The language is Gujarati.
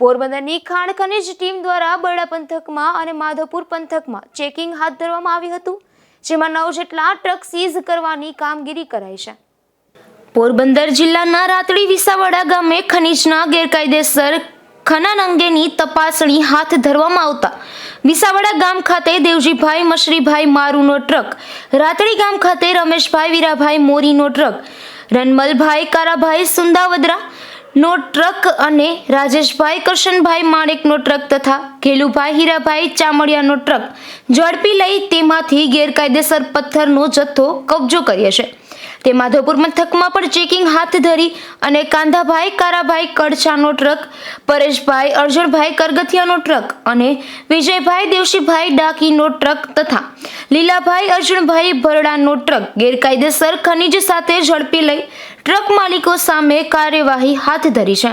પોરબંદરની ખાણ ખનીજ ટીમ દ્વારા બરડા પંથકમાં અને માધવપુર પંથકમાં ચેકિંગ હાથ ધરવામાં આવ્યું હતું, જેમાં નવ જેટલા ટ્રક સીઝ કરવાની કામગીરી કરાઈ છે. પોરબંદર જિલ્લાના રાતડી વિસાવડા ગામે ખનીજના ગેરકાયદેસર ખનન અંગેની તપાસણી હાથ ધરવામાં આવતા વિસાવડા ગામ ખાતે દેવજીભાઈ મશરીભાઈ મારુનો ટ્રક, રાતડી ગામ ખાતે રમેશભાઈ વીરાભાઈ મોરીનો ટ્રક રનમલભાઈ કારાભાઈ સુંદાવદરા નો ટ્રક અને રાજેશભાઈ કરશનભાઈ માણેકનો ટ્રક તથા ઘેલુભાઈ હીરાભાઈ ચામડિયાનો ટ્રક ઝડપી લઈ તેમાંથી ગેરકાયદેસર પથ્થરનો જથ્થો કબજો કર્યો છે. તે માધવપુર મથકમાં પણ ચેકિંગ હાથ ધરી અને કાંધાભાઈ, કારાભાઈ કડછાનો ટ્રક, પરેશભાઈ અર્જણભાઈ કરગથિયાનો ટ્રક અને વિજયભાઈ દેવશીભાઈ ડાકીનો ટ્રક તથા લીલાભાઈ અર્જુનભાઈ ભરડાનો ટ્રક ગેરકાયદેસર ખનીજ સાથે ઝડપી લઈ ટ્રક માલિકો સામે કાર્યવાહી હાથ ધરી છે.